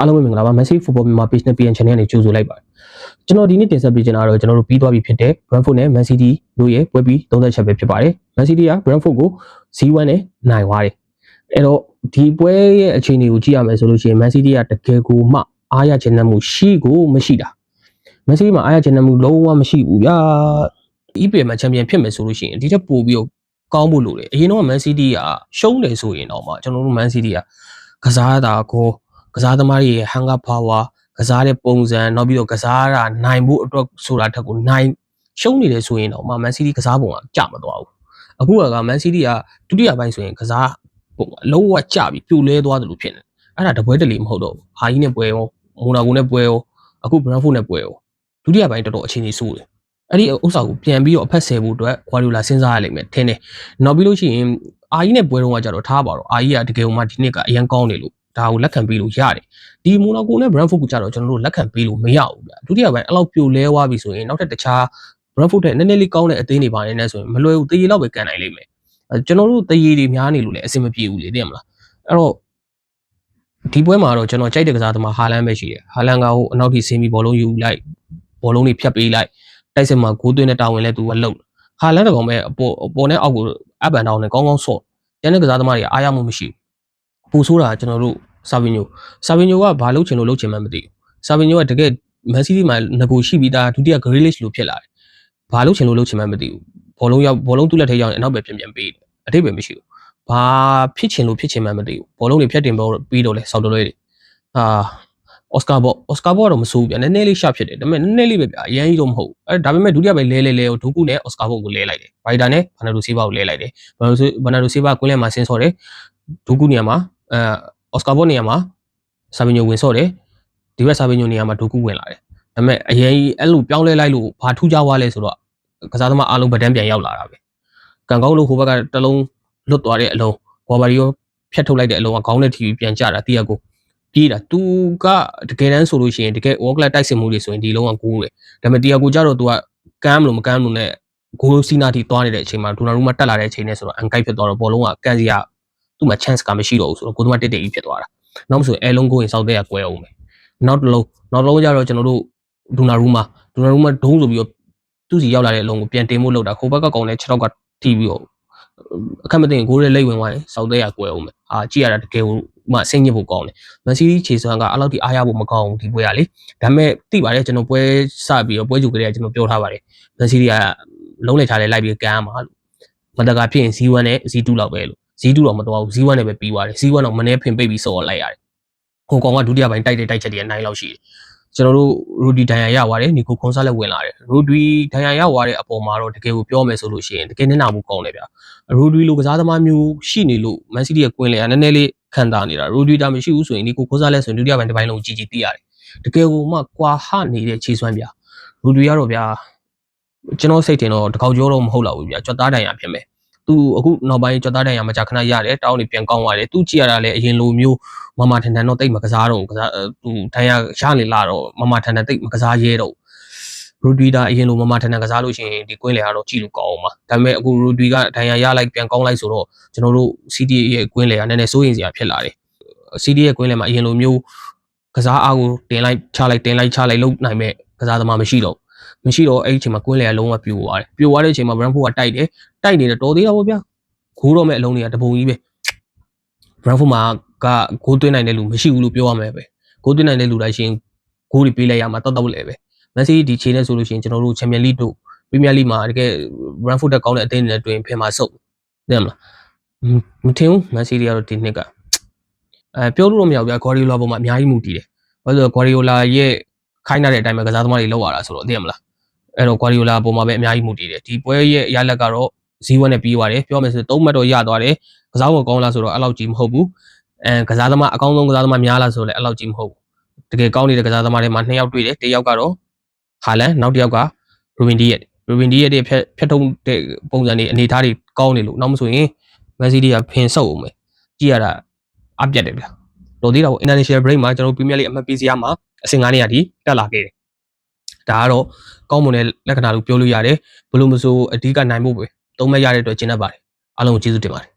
အားလုံးပဲမင်္ဂလာပါ Messi Football မြန်မာ page နဲ့ PN channel နဲ့ကြိုဆိုလိုက်ပါတယ်ကျွန်တော်ဒီနေ့တင်ဆက်ပေးချင်တာကတော့ကျွန်တော်တို့ပြီးသွားပြီဖြစ်တဲ့ Brentford နဲ့ Man City တို့ရဲ့ပွဲပြီး30ချက်ပဲဖြစ်ပါတယ် Man City က Brentford ကို0-1နဲ့နိုင်သွားတယ်အဲ့တော့ဒီပွဲရဲ့အခြေအနေကိုကြည့်ရမယ်ဆိုလို့ရှိရင် Man City ကတကယ်ကိုမှအားရချင်တဲ့မှုရှိကိုမရှိတာ Man City မှာအားရချင်တဲ့မှုလုံးဝမရှိဘူးဗျာ EPL မှာချန်ပီယံဖြစ်မယ်ဆိုလို့ရှိရင်ဒီထက်ပိုပြီးတော့ကောင်းဖို့လိုတယ်အရင်တော့ Man City ကရှုံးတယ်ဆိုရင်တော့မှကျွန်တော်တို့ Man City ကကစားတာကို ကစားသမားတွေရဲ့ hunger power ကစားတဲ့ပုံစံနောက်ပြီးတော့ကစားတာနိုင်ဖို့အတွက်ဆိုတာထက်ကိုနိုင်ရှုံးနေတယ်ဆိုရင်တော့မှ Man City ကစားပုံကကြမသွားဘူးအခုက Man City ကဒုတိယပိုင်းဆိုရင်ကစားပုံကလုံးဝကြပြီးပြိုလဲသွားတယ်လို့ဖြစ်နေအဲ့ဒါတပွဲတလေမဟုတ်တော့ဘူးဟာကြီးနဲ့ပွဲရောမိုနာကိုနဲ့ပွဲရောအခု Brentford နဲ့ပွဲရောဒုတိယပိုင်းတော်တော်အခြေအနေဆိုးတယ်အဲ့ဒီဥစ္စာကိုပြန်ပြီးတော့အဖက်ဆယ်ဖို့အတွက် Guardiola စဉ်းစားရလိမ့်မယ်ထင်တယ်နောက်ပြီးလို့ရှိရင်အာကြီးနဲ့ပွဲတော့ကကြတော့ထားပါတော့အာကြီးကတကယ်လို့မှဒီနှစ်ကအရန်ကောင်းနေလို့ ဒါကိုလက်ခံပေးလို့ရတယ်ဒီမိုနာကိုနဲ့ Brentford ကိုကြတော့ကျွန်တော်တို့လက်ခံပေးလို့မရဘူးဗျာဒုတိယပိုင်းအဲ့လောက်ပြိုလဲသွားပြီဆိုရင်နောက်ထပ်တခြား Brentford တဲ့နည်းနည်းလေးကောင်းတဲ့အသင်းတွေပါနေနေဆိုရင်မလွယ်ဘူးတရေလောက်ပဲကန်နိုင်လိမ့်မယ်အဲကျွန်တော်တို့တရေတွေများနေလို့လည်းအဆင်မပြေဘူးလေသိရမလားအဲ့တော့ဒီပွဲမှာတော့ကျွန်တော်ကြိုက်တဲ့ကစားသမားဟာလန်ပဲရှိတယ်ဟာလန်ကဟိုအနောက်ထိဆင်းပြီးဘောလုံးယူလိုက်ဘောလုံးတွေဖြတ်ပေးလိုက်တိုက်စစ်မှာဂိုးသွင်းတဲ့တာဝန်လည်းသူကလုပ်ဟာလန်တကောင်ပဲအပေါ်အပေါ်နဲ့အောက်ကိုအပ်ပန်တောင်းနဲ့ကောင်းကောင်းဆော့ကျန်တဲ့ကစားသမားတွေအားရမှုမရှိဘူး ပူဆိုးတာကျွန်တော်တို့ဆာဗီညိုဆာဗီညိုကဘာလုပ်ချင်လို့လုပ်ချင်မှမသိဘူးဆာဗီညိုကတကယ်မန်စီးတီးမှာငကိုရှိပြီးသားဒုတိယ Grealish လို့ဖြစ်လာတယ်ဘာလုပ်ချင်လို့လုပ်ချင်မှမသိဘူးဘောလုံးရောက်ဘောလုံးသူ့လက်ထဲရောက်ရင်အနောက်ပဲပြန်ပြန်ပေးတယ်အထိပ္ပယ်မရှိဘူးဘာဖြစ်ချင်လို့ဖြစ်ချင်မှမသိဘူးဘောလုံးတွေဖြတ်တင်ပေါ်ပြီးတော့လဲဆောက်တလွဲတွေအာအော်စကာဘောအော်စကာဘောကတော့မဆိုးဘူးဗျနည်းနည်းလေးရှပ်ဖြစ်တယ်ဒါပေမဲ့နည်းနည်းလေးပဲဗျအရင်ကြီးတော့မဟုတ်ဘူးအဲဒါပေမဲ့ဒုတိယပဲလဲလဲလဲကိုဒုကုနဲ့အော်စကာဘောကိုလဲလိုက်တယ်ဘိုင်တာနဲ့ဘာနာဒိုစီဘာကိုလဲလိုက်တယ်ဘာနာဒိုဘာနာဒိုစီဘာကွင်းလဲမှာဆင်းဆော်တယ်ဒုကုနေရာမှာ အဲအော်စကာဘောနေရာမှာဆာဗီညိုဝင်ဆော့တယ်ဒီဘက်ဆာဗီညိုနေရာမှာဒုကုဝင်လာတယ်ဒါပေမဲ့အရင်ကြီးအဲ့လိုပြောင်းလဲလိုက်လို့ဘာထူးခြားသွားလဲဆိုတော့ကစားသမားအားလုံးဗဒန်းပြန်ရောက်လာတာပဲကန်ကောင်းလို့ဟိုဘက်ကတလုံးလွတ်သွားတဲ့အလုံးဂွာဘာရီယိုဖြတ်ထုတ်လိုက်တဲ့အလုံးကခေါင်းနဲ့ထီပြန်ကြတာတီယာကိုပြေးတာသူကတကယ်တမ်းဆိုလို့ရှိရင်တကယ် wall class တိုက်စစ်မှုတွေဆိုရင်ဒီလုံးကကိုးတယ်ဒါပေမဲ့တီယာကိုကြတော့သူကကမ်းမလို့မကမ်းလို့နဲ့ဂိုးစီနာတီသွားနေတဲ့အချိန်မှာဒူနာရူမှာတက်လာတဲ့အချိန်နဲ့ဆိုတော့အန်ကိုက်ဖြစ်သွားတော့ဘောလုံးကကန်စီယာ သူ့မှာ chance ကမရှိတော့ဘူးဆိုတော့ကိုသမားတက်တက်ကြီးဖြစ်သွားတာနောက်မဆိုအဲလုံးကိုရင်စောက်တဲ့ကကွဲအောင်မယ်နောက်တစ်လုံးနောက်တစ်လုံးကျတော့ကျွန်တော်တို့ဒူနာရူမှာဒူနာရူမှာဒုံးဆိုပြီးတော့သူ့စီရောက်လာတဲ့အလုံးကိုပြန်တင်ဖို့လုပ်တာခိုးဘက်ကကောင်နဲ့6တော့ကတီးပြီးတော့အခက်မသိရင်ဂိုးရဲလိတ်ဝင်သွားရင်စောက်တဲ့ကကွဲအောင်မယ်အာကြည့်ရတာတကယ်မှဆင်းညစ်ဖို့ကောင်းတယ်မန်စီးတီးခြေစွမ်းကအဲ့လောက်ထိအားရဖို့မကောင်းဘူးဒီပွဲကလေဒါပေမဲ့သိပါတယ်ကျွန်တော်ပွဲစပြီးတော့ပွဲကြိုကလေးကကျွန်တော်ပြောထားပါတယ်မန်စီးတီးကလုံးလိုက်ထားလဲလိုက်ပြီးကမ်းမှာလို့မတကာဖြစ်ရင် Z1 နဲ့ Z2 လောက်ပဲလို့ Z2 တော့မတော်ဘူး Z1 နဲ့ပဲပြီးသွားတယ် Z1 တော့မနေ့ဖင်ပိတ်ပြီးစော်လိုက်ရတယ်ဟိုကောင်ကဒုတိယပိုင်းတိုက်တဲ့တိုက်ချက်တွေအနိုင်လောက်ရှိတယ်ကျွန်တော်တို့ရူဒီဒိုင်ယာရသွားတယ်နီကိုခွန်ဆာလက်ဝင်လာတယ်ရူဒီဒိုင်ယာရသွားတဲ့အပေါ်မှာတော့တကယ်ကိုပြောမယ်ဆိုလို့ရှိရင်တကယ်နည်းနာမှုကောင်းတယ်ဗျရူဒီလိုကစားသမားမျိုးရှိနေလို့မန်စီးတီးရဲ့ကွင်းလေကနည်းနည်းလေးခံတာနေတာရူဒီတာမရှိဘူးဆိုရင်နီကိုခွန်ဆာလက်ဆိုရင်ဒုတိယပိုင်းတစ်ပိုင်းလုံးကြီးကြီးသိရတယ်တကယ်ကိုမှကွာဟနေတဲ့ခြေစွမ်းဗျရူဒီကတော့ဗျာကျွန်တော်စိတ်ထင်တော့တကောက်ကြောတော့မဟုတ်တော့ဘူးဗျာကြွတ်သားတိုင်ရဖြစ်မယ် သူအခုနောက်ပိုင်းကြွတ်သားတိုင်ရမကြခဏရတယ်တောင်းနေပြန်ကောင်းသွားတယ်သူကြည့်ရတာလည်းအရင်လိုမျိုးမမထန်ထန်တော့တိတ်မကစားတော့ကစားသူတိုင်ရရနေလာတော့မမထန်ထန်တိတ်မကစားရဲတော့ရူဒီတာအရင်လိုမမထန်ထန်ကစားလို့ရှိရင်ဒီကွင်းလေကတော့ကြည့်လို့ကောင်းအောင်ပါဒါပေမဲ့အခုရူဒီကတိုင်ရရလိုက်ပြန်ကောင်းလိုက်ဆိုတော့ကျွန်တော်တို့ CD ရဲ့ကွင်းလေကနည်းနည်းစိုးရင်စရာဖြစ်လာတယ် CD ရဲ့ကွင်းလေမှာအရင်လိုမျိုးကစားအားကိုတင်လိုက်ချလိုက်တင်လိုက်ချလိုက်လုပ်နိုင်မဲ့ကစားသမားမရှိတော့ မရှိတော့အဲ့ဒီအချိန်မှာကွင်းလေကလုံးဝပြိုသွားတယ်ပြိုသွားတဲ့အချိန်မှာ Brentford ကတိုက်တယ်တိုက်နေတော့တော်သေးတာပေါ့ဗျာဂိုးတော့မဲ့အလုံးတွေကတပုံကြီးပဲ Brentford မှာကဂိုးသွင်းနိုင်တဲ့လူမရှိဘူးလို့ပြောရမယ်ပဲဂိုးသွင်းနိုင်တဲ့လူတိုင်းရှင်ဂိုးတွေပေးလိုက်ရမှာတောက်တောက်လဲပဲမန်စီးဒီခြေနဲ့ဆိုလို့ရှိရင်ကျွန်တော်တို့ချန်ပီယံလိတို့ပရီးမီးယားလိမှာတကယ် Brentford တက်ကောင်းတဲ့အသင်းတွေနဲ့တွင်ဖင်မှာစုပ်သိရမလားမထင်ဘူးမန်စီးဒီကတော့ဒီနှစ်ကအဲပြောလို့တော့မရဘူးဗျာဂေါ်ရီယိုလာပေါ်မှာအများကြီးမူတည်တယ်ဘာလို့လဲဆိုတော့ဂေါ်ရီယိုလာရဲ့ခိုင်းထားတဲ့အတိုင်းပဲကစားသမားတွေလောက်ရတာဆိုတော့သိရမလား အဲ့တော့ဂေါ်ရီယိုလာပေါ်မှာပဲအများကြီးမူတည်တယ်ဒီပွဲရဲ့ရလက်ကတော့ဇီဝနဲ့ပြီးသွားတယ်ပြောမယ်ဆိုတော့၃မှတ်တော့ရသွားတယ်ကစားဖို့ကောင်းလားဆိုတော့အဲ့လောက်ကြီးမဟုတ်ဘူးအဲကစားသမားအကောင်းဆုံးကစားသမားများလားဆိုတော့လည်းအဲ့လောက်ကြီးမဟုတ်ဘူးတကယ်ကောင်းနေတဲ့ကစားသမားတွေမှာနှစ်ယောက်တွေ့တယ်တစ်ယောက်ကတော့ဟာလန်နောက်တစ်ယောက်ကရူဘင်ဒီယက်ရူဘင်ဒီယက်တွေဖြတ်ဖြတ်ထုံးတဲ့ပုံစံတွေအနေအထားတွေကောင်းနေလို့နောက်မဆိုရင်မန်စီးတီးကဖင်ဆုပ်အောင်ပဲကြည့်ရတာအပြတ်တယ်ဗျာတော်သေးတာပေါ့ international break မှာကျွန်တော်တို့ Premier League အမှတ်ပေးစရာမှာအဆင့်9နေရာထိတက်လာခဲ့တယ် ဒါကတော့ကောင်းမွန်တဲ့လက္ခဏာလို့ပြောလို့ရတယ်ဘလို့မဆိုအဓိကနိုင်ဖို့ပဲသုံးမဲ့ရတဲ့အတွက်ကျင်းတတ်ပါတယ်အားလုံးကိုကျေးဇူးတင်ပါတယ်